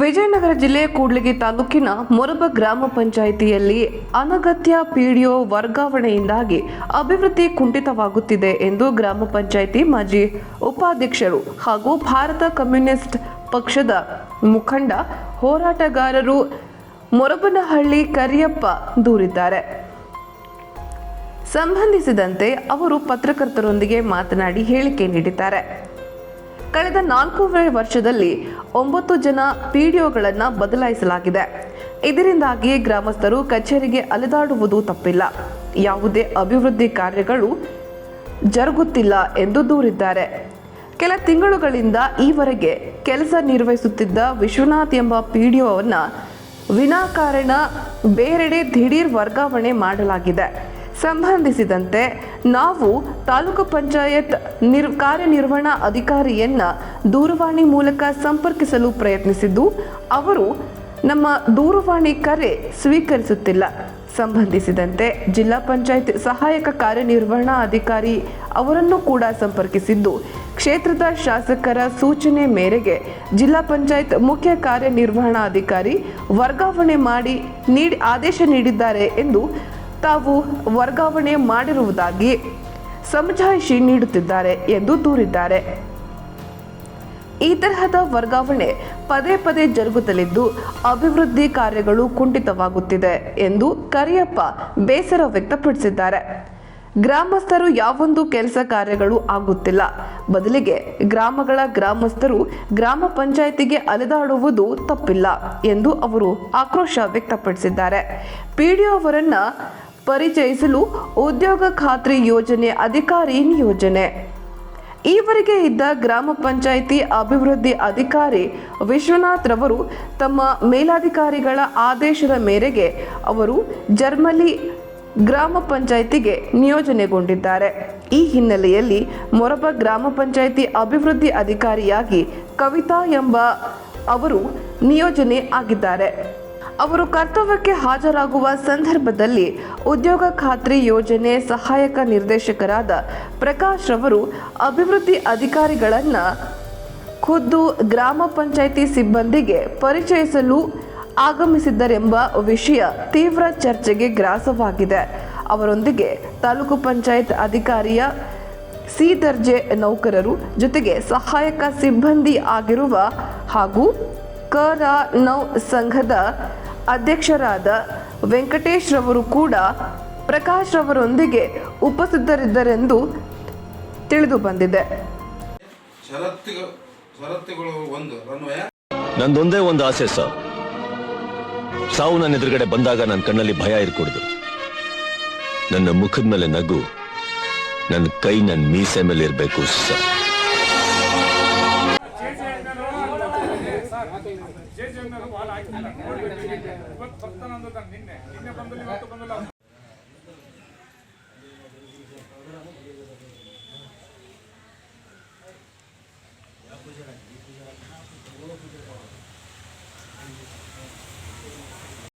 ವಿಜಯನಗರ ಜಿಲ್ಲೆ ಕೂಡ್ಲಿಗಿ ತಾಲೂಕಿನ ಮೊರಬ ಗ್ರಾಮ ಪಂಚಾಯಿತಿಯಲ್ಲಿ ಅನಗತ್ಯ ಪಿಡಿಒ ವರ್ಗಾವಣೆಯಿಂದಾಗಿ ಅಭಿವೃದ್ಧಿ ಕುಂಠಿತವಾಗುತ್ತಿದೆ ಎಂದು ಗ್ರಾಮ ಪಂಚಾಯಿತಿ ಮಾಜಿ ಉಪಾಧ್ಯಕ್ಷರು ಹಾಗೂ ಭಾರತ ಕಮ್ಯುನಿಸ್ಟ್ ಪಕ್ಷದ ಮುಖಂಡ ಹೋರಾಟಗಾರರು ಮೊರಬನಹಳ್ಳಿ ಕರಿಯಪ್ಪ ದೂರಿದ್ದಾರೆ. ಸಂಬಂಧಿಸಿದಂತೆ ಅವರು ಪತ್ರಕರ್ತರೊಂದಿಗೆ ಮಾತನಾಡಿ ಹೇಳಿಕೆ ನೀಡಿದ್ದಾರೆ. ಕಳೆದ ನಾಲ್ಕೂವರೆ ವರ್ಷದಲ್ಲಿ ಒಂಬತ್ತು ಜನ ಪಿಡಿಒಗಳನ್ನು ಬದಲಾಯಿಸಲಾಗಿದೆ. ಇದರಿಂದಾಗಿ ಗ್ರಾಮಸ್ಥರು ಕಚೇರಿಗೆ ಅಲೆದಾಡುವುದು ತಪ್ಪಿಲ್ಲ. ಯಾವುದೇ ಅಭಿವೃದ್ಧಿ ಕಾರ್ಯಗಳು ಜರುಗುತ್ತಿಲ್ಲ ಎಂದು ದೂರಿದ್ದಾರೆ. ಕೆಲ ತಿಂಗಳುಗಳಿಂದ ಈವರೆಗೆ ಕೆಲಸ ನಿರ್ವಹಿಸುತ್ತಿದ್ದ ವಿಶ್ವನಾಥ್ ಎಂಬ ಪಿಡಿಒವನ್ನು ವಿನಾಕಾರಣ ಬೇರೆಡೆ ದಿಢೀರ್ ವರ್ಗಾವಣೆ ಮಾಡಲಾಗಿದೆ. ಸಂಬಂಧಿಸಿದಂತೆ ನಾವು ತಾಲೂಕು ಪಂಚಾಯತ್ ನಿರ್, ಕಾರ್ಯನಿರ್ವಹಣಾ ಅಧಿಕಾರಿಯನ್ನ ದೂರವಾಣಿ ಮೂಲಕ ಸಂಪರ್ಕಿಸಲು ಪ್ರಯತ್ನಿಸಿದ್ದು, ಅವರು ನಮ್ಮ ದೂರವಾಣಿ ಕರೆ ಸ್ವೀಕರಿಸುತ್ತಿಲ್ಲ. ಸಂಬಂಧಿಸಿದಂತೆ ಜಿಲ್ಲಾ ಪಂಚಾಯತ್ ಸಹಾಯಕ ಕಾರ್ಯನಿರ್ವಹಣಾ ಅಧಿಕಾರಿ ಅವರನ್ನು ಕೂಡ ಸಂಪರ್ಕಿಸಿದ್ದು, ಕ್ಷೇತ್ರದ ಶಾಸಕರ ಸೂಚನೆ ಮೇರೆಗೆ ಜಿಲ್ಲಾ ಪಂಚಾಯತ್ ಮುಖ್ಯ ಕಾರ್ಯನಿರ್ವಹಣಾಧಿಕಾರಿ ವರ್ಗಾವಣೆ ಮಾಡಿ ನೀಡಿ, ಆದೇಶ ನೀಡಿದ್ದಾರೆ ಎಂದು ತಾವು ವರ್ಗಾವಣೆ ಮಾಡಿರುವುದಾಗಿ ಸಮಜಾಯಿಷಿ ನೀಡುತ್ತಿದ್ದಾರೆ ಎಂದು ದೂರಿದ್ದಾರೆ. ಈ ತರಹದ ವರ್ಗಾವಣೆ ಪದೇ ಪದೇ ಜರುಗುತ್ತಲಿದ್ದು ಅಭಿವೃದ್ಧಿ ಕಾರ್ಯಗಳು ಕುಂಠಿತವಾಗುತ್ತಿದೆ ಎಂದು ಕರಿಯಪ್ಪ ಬೇಸರ ವ್ಯಕ್ತಪಡಿಸಿದ್ದಾರೆ. ಗ್ರಾಮಸ್ಥರು ಯಾವೊಂದು ಕೆಲಸ ಕಾರ್ಯಗಳು ಆಗುತ್ತಿಲ್ಲ. ಬದಲಿಗೆ ಗ್ರಾಮಗಳ ಗ್ರಾಮಸ್ಥರು ಗ್ರಾಮ ಪಂಚಾಯಿತಿಗೆ ಅಲೆದಾಡುವುದು ತಪ್ಪಿಲ್ಲ ಎಂದು ಅವರು ಆಕ್ರೋಶ ವ್ಯಕ್ತಪಡಿಸಿದ್ದಾರೆ. ಪಿಡಿಒ ಅವರನ್ನ ಪರಿಚಯಿಸಲು ಉದ್ಯೋಗ ಖಾತ್ರಿ ಯೋಜನೆ, ಅಧಿಕಾರಿ ನಿಯೋಜನೆ. ಈವರೆಗೆ ಇದ್ದ ಗ್ರಾಮ ಪಂಚಾಯಿತಿ ಅಭಿವೃದ್ಧಿ ಅಧಿಕಾರಿ ವಿಶ್ವನಾಥ್ ರವರು ತಮ್ಮ ಮೇಲಾಧಿಕಾರಿಗಳ ಆದೇಶದ ಮೇರೆಗೆ ಅವರು ಜರ್ಮಲಿ ಗ್ರಾಮ ಪಂಚಾಯಿತಿಗೆ ನಿಯೋಜನೆಗೊಂಡಿದ್ದಾರೆ. ಈ ಹಿನ್ನೆಲೆಯಲ್ಲಿ ಮೊರಬ ಗ್ರಾಮ ಪಂಚಾಯಿತಿ ಅಭಿವೃದ್ಧಿ ಅಧಿಕಾರಿಯಾಗಿ ಕವಿತಾ ಎಂಬ ಅವರು ನಿಯೋಜನೆ ಆಗಿದ್ದಾರೆ. ಅವರು ಕರ್ತವ್ಯಕ್ಕೆ ಹಾಜರಾಗುವ ಸಂದರ್ಭದಲ್ಲಿ ಉದ್ಯೋಗ ಖಾತ್ರಿ ಯೋಜನೆ ಸಹಾಯಕ ನಿರ್ದೇಶಕರಾದ ಪ್ರಕಾಶ್ ರವರು ಅಭಿವೃದ್ಧಿ ಅಧಿಕಾರಿಗಳನ್ನು ಖುದ್ದು ಗ್ರಾಮ ಪಂಚಾಯಿತಿ ಸಿಬ್ಬಂದಿಗೆ ಪರಿಚಯಿಸಲು ಆಗಮಿಸಿದ್ದರೆಂಬ ವಿಷಯ ತೀವ್ರ ಚರ್ಚೆಗೆ ಗ್ರಾಸವಾಗಿದೆ. ಅವರೊಂದಿಗೆ ತಾಲೂಕು ಪಂಚಾಯತ್ ಅಧಿಕಾರಿಯ ಸಿ ದರ್ಜೆ ನೌಕರರು ಜೊತೆಗೆ ಸಹಾಯಕ ಸಿಬ್ಬಂದಿ ಆಗಿರುವ ಹಾಗೂ ಕರ ನೌ ಸಂಘದ ಅಧ್ಯಕ್ಷರಾದ ವೆಂಕಟೇಶ್ ರವರು ಕೂಡ ಪ್ರಕಾಶ್ ರವರೊಂದಿಗೆ ಉಪಸ್ಥಿತರಿದ್ದರೆಂದು ತಿಳಿದು ಬಂದಿದೆ. ನಂದೊಂದೇ ಒಂದು ಆಸೆ ಸರ್. ಸಾವು ನನ್ನ ಎದುರುಗಡೆ ಬಂದಾಗ ನನ್ನ ಕಣ್ಣಲ್ಲಿ ಭಯ ಇರ್ಕೂಡ್ದು. ನನ್ನ ಮುಖದ ಮೇಲೆ ನಗು ನನ್ನ ಕೈ ನನ್ನ ಮೀಸೆ ಮೇಲೆ ಇರಬೇಕು ಸರ್. ಜೆ ಜೆ ವಾಲ್ ಹಾಕಿಲ್ಲ. ನೋಡ್ಬೇಕು ಇವತ್ತು ನಾನು ನಿನ್ನೆ. ನಿನ್ನೆ ಬಂದಲ್ಲಿ ಇವತ್ತು ಬಂದಿಲ್ಲ.